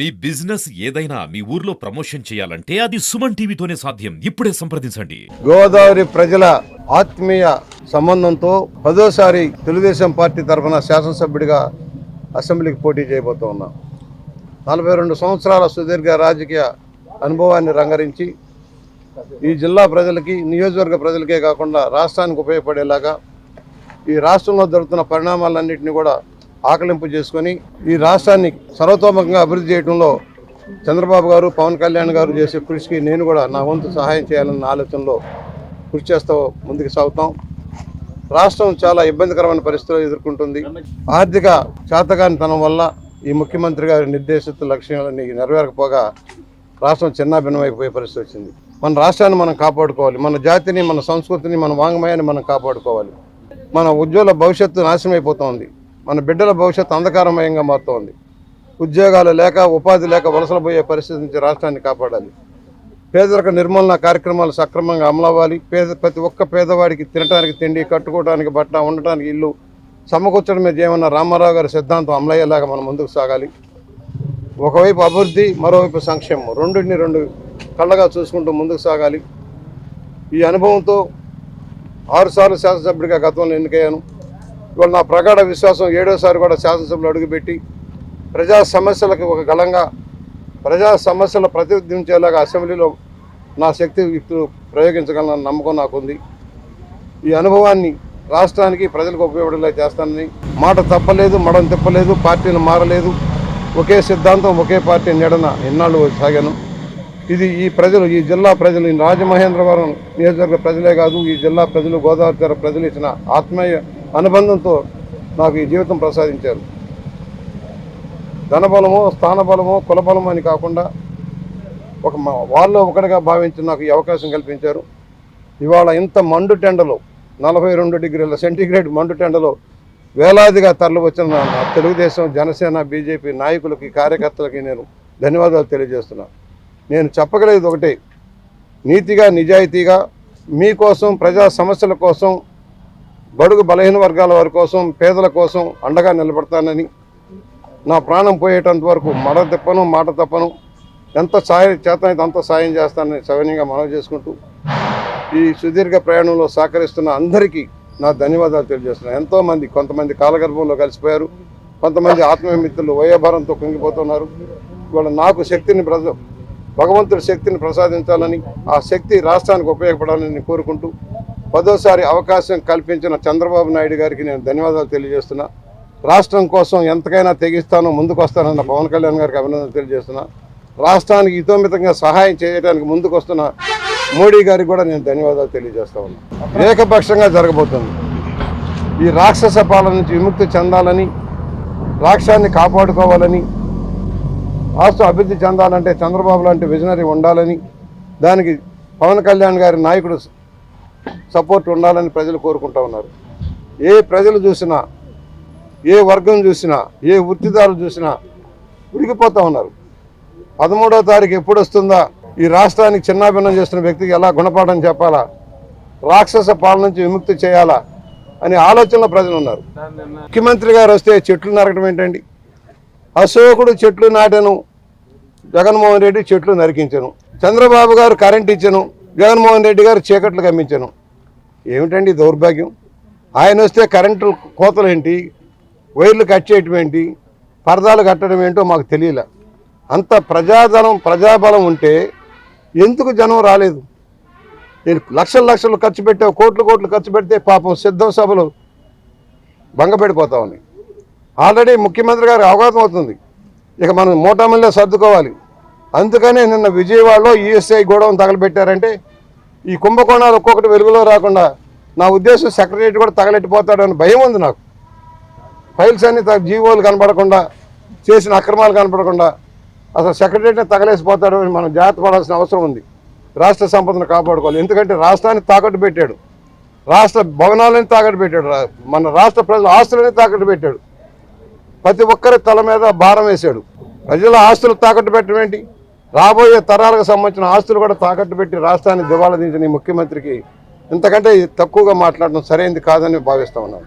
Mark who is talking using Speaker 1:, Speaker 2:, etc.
Speaker 1: మీ business ఏదైనా మీ ఊర్లో promotion చేయాలంటే అది సుమన్ టీవీతోనే సాధ్యం. ఇప్పుడే సంప్రదించండి.
Speaker 2: గోదావరి ప్రజల ఆత్మీయ సంబంధంతో పదోసారి తెలుగుదేశం పార్టీ తరఫున శాసనసభ్యుడిగా అసెంబ్లీకి పోటీ చేయబోతూ ఉన్నాం. నలభై రెండు సంవత్సరాల సుదీర్ఘ రాజకీయ అనుభవాన్ని రంగరించి ఈ జిల్లా ప్రజలకి నియోజకవర్గ ప్రజలకే కాకుండా రాష్ట్రానికి ఉపయోగపడేలాగా ఈ రాష్ట్రంలో జరుగుతున్న పరిణామాలన్నింటినీ కూడా ఆకలింపు చేసుకొని ఈ రాష్ట్రాన్ని సర్వతోముఖంగా అభివృద్ధి చేయడంలో చంద్రబాబు గారు పవన్ కళ్యాణ్ గారు చేసే కృషికి నేను కూడా నా వంతు సహాయం చేయాలన్న ఆలోచనలో కృషి చేస్తూ ముందుకు సాగుతాం. రాష్ట్రం చాలా ఇబ్బందికరమైన పరిస్థితులు ఎదుర్కొంటుంది. ఆర్థిక చేతగానితనం వల్ల ఈ ముఖ్యమంత్రి గారి నిర్దేశిత లక్ష్యాలన్నీ నెరవేరకపోగా రాష్ట్రం చిన్నాభిన్నమైపోయే పరిస్థితి వచ్చింది. మన రాష్ట్రాన్ని మనం కాపాడుకోవాలి. మన జాతిని మన సంస్కృతిని మన వాంగ్మయాన్ని మనం కాపాడుకోవాలి. మన ఉజ్వల భవిష్యత్తు నాశనం అయిపోతోంది మన బిడ్డల భవిష్యత్తు అంధకారమయంగా మారుతోంది. ఉద్యోగాలు లేక ఉపాధి లేక వలసలు పోయే పరిస్థితి నుంచి రాష్ట్రాన్ని కాపాడాలి. పేదరిక నిర్మూలన కార్యక్రమాలు సక్రమంగా అమలవ్వాలి. పేద ప్రతి ఒక్క పేదవాడికి తినడానికి తిండి కట్టుకోవడానికి బట్ట ఉండటానికి ఇల్లు సమకూర్చడమే మీద ఏమన్నా రామారావు గారి సిద్ధాంతం అమలయ్యేలాగా మనం ముందుకు సాగాలి. ఒకవైపు అభివృద్ధి మరోవైపు సంక్షేమం. రెండింటిని రెండు కళ్ళగా చూసుకుంటూ ముందుకు సాగాలి. ఈ అనుభవంతో ఆరుసార్లు శాసనసభ్యుడిగా గతంలో ఎన్నికయ్యాను. ఇవాళ నా ప్రగాఢ విశ్వాసం ఏడోసారి కూడా శాసనసభలో అడుగుపెట్టి ప్రజా సమస్యలకు ఒక గలంగా ప్రజా సమస్యలు ప్రతిబింబించేలాగా అసెంబ్లీలో నా శక్తి యుక్తులు ప్రయోగించగలన నమ్మకం నాకుంది. ఈ అనుభవాన్ని రాష్ట్రానికి ప్రజలకు ఉపయోగపడేలా చేస్తానని మాట తప్పలేదు మడం తిప్పలేదు పార్టీలు మారలేదు. ఒకే సిద్ధాంతం ఒకే పార్టీ నీడన ఎన్నాళ్ళు సాగాను. ఇది ఈ ప్రజలు ఈ జిల్లా ప్రజలు రాజమహేంద్రవరం నియోజకవర్గ ప్రజలే కాదు ఈ జిల్లా ప్రజలు గోదావరి తీర ప్రజలు ఇచ్చిన ఆత్మీయ అనుబంధంతో నాకు ఈ జీవితం ప్రసాదించారు. ధనబలమో స్థానబలమో కులబలమో అని కాకుండా ఒక మా- వాళ్ళు ఒకటిగా భావించి నాకు ఈ అవకాశం కల్పించారు. ఇవాళ ఇంత మండు టెండలో నలభై రెండు డిగ్రీల సెంటీగ్రేడ్ మండు టెండలో వేలాదిగా తరలి వచ్చిన తెలుగుదేశం జనసేన బీజేపీ నాయకులకి కార్యకర్తలకి నేను ధన్యవాదాలు తెలియజేస్తున్నాను నేను చెప్పగలిగేది ఒకటే నీతిగా నిజాయితీగా మీకోసం ప్రజా సమస్యల కోసం బడుగు బలహీన వర్గాల వారి కోసం పేదల కోసం అండగా నిలబడతానని నా ప్రాణం పోయేటంత వరకు మడ తిప్పను మాట తప్పను ఎంత సాయం చేతనైతే అంత సాయం చేస్తానని సవినీయంగా మనవి చేసుకుంటూ ఈ సుదీర్ఘ ప్రయాణంలో సహకరిస్తున్న అందరికీ నా ధన్యవాదాలు తెలియజేస్తున్నాను ఎంతోమంది కొంతమంది కాలగర్భంలో కలిసిపోయారు కొంతమంది ఆత్మీయమిత్రులు వయోభారంతో కుంగిపోతున్నారు. ఇవాళ నాకు శక్తిని ప్రజ భగవంతుడి శక్తిని ప్రసాదించాలని ఆ శక్తి రాష్ట్రానికి ఉపయోగపడాలని కోరుకుంటూ పదోసారి అవకాశం కల్పించిన చంద్రబాబు నాయుడు గారికి నేను ధన్యవాదాలు తెలియజేస్తున్నా. రాష్ట్రం కోసం ఎంతకైనా తెగిస్తానో ముందుకు వస్తానన్న పవన్ కళ్యాణ్ గారికి అభినందనలు తెలియజేస్తున్నా. రాష్ట్రానికి హితోమితంగా సహాయం చేయడానికి ముందుకు వస్తున్న మోడీ గారికి కూడా నేను ధన్యవాదాలు తెలియజేస్తా ఉన్నా. ఏకపక్షంగా జరగబోతుంది. ఈ రాక్షస పాలన నుంచి విముక్తి చెందాలని రాక్షాన్ని కాపాడుకోవాలని రాష్ట్రం అభివృద్ధి చెందాలంటే చంద్రబాబు లాంటి విజనరీ ఉండాలని దానికి పవన్ కళ్యాణ్ గారి నాయకుడు సపోర్ట్ ఉండాలని ప్రజలు కోరుకుంటా ఉన్నారు. ఏ ప్రజలు చూసినా ఏ వర్గం చూసినా ఏ వృత్తిదారులు చూసినా ఉడికిపోతూ ఉన్నారు. పదమూడవ తారీఖు ఎప్పుడు వస్తుందా ఈ రాష్ట్రానికి చిన్నాభిన్నం చేస్తున్న వ్యక్తికి ఎలా గుణపాఠం చెప్పాలా? రాక్షస పాలన నుంచి విముక్తి చేయాలా? అనే ఆలోచనలో ప్రజలు ఉన్నారు. ముఖ్యమంత్రి గారు వస్తే చెట్లు నరకడం ఏంటండి? అశోకుడు చెట్లు నాటను జగన్మోహన్ రెడ్డి చెట్లు నరికించను చంద్రబాబు గారు కరెంట్ ఇచ్చను జగన్మోహన్ రెడ్డి గారు చీకట్లు గమ్మించాను ఏమిటండి దౌర్భాగ్యం? ఆయన వస్తే కరెంటు కోతలు ఏంటి? వైర్లు కట్ చేయటం ఏంటి? పరదాలు కట్టడం ఏంటో మాకు తెలియలే. అంత ప్రజాధనం ప్రజాబలం ఉంటే ఎందుకు జనం రాలేదు? నేను లక్షల లక్షలు ఖర్చు పెట్టావు కోట్లు కోట్లు ఖర్చు పెడితే పాపం సిద్ధం సభలు భంగపెడిపోతామని ఆల్రెడీ ముఖ్యమంత్రి గారికి అవగాహన అవుతుంది. ఇక మనం మోటామల్లే సర్దుకోవాలి. అందుకనే నిన్న విజయవాడలో ఈఎస్ఐ గోడౌన్ తగలబెట్టారంటే ఈ కుంభకోణాలు ఒక్కొక్కటి వెలుగులో రాకుండా నా ఉద్దేశం సెక్రటరీ కూడా తగలెట్టిపోతాడని భయం ఉంది నాకు. ఫైల్స్ అన్ని జీవోలు కనపడకుండా చేసిన అక్రమాలు కనపడకుండా అసలు సెక్రటరీని తగలేసిపోతాడు అని మనం జాగ్రత్త పడాల్సిన అవసరం ఉంది. రాష్ట్ర సంపదను కాపాడుకోవాలి. ఎందుకంటే రాష్ట్రాన్ని తాకట్టు పెట్టాడు. రాష్ట్ర భవనాలని తాకట్టు పెట్టాడు. మన రాష్ట్ర ప్రజల ఆస్తులని తాకట్టు పెట్టాడు. ప్రతి ఒక్కరి తల మీద భారం వేశాడు. ప్రజల ఆస్తులు తాకట్టు పెట్టడం ఏంటి? రాబోయే తరాలకు సంబంధించిన ఆస్తులు కూడా తాకట్టు పెట్టి రాష్ట్రాన్ని దివాలా దించిన ఈ ముఖ్యమంత్రికి ఇంతకంటే తక్కువగా మాట్లాడడం సరైనది కాదని భావిస్తా ఉన్నాను.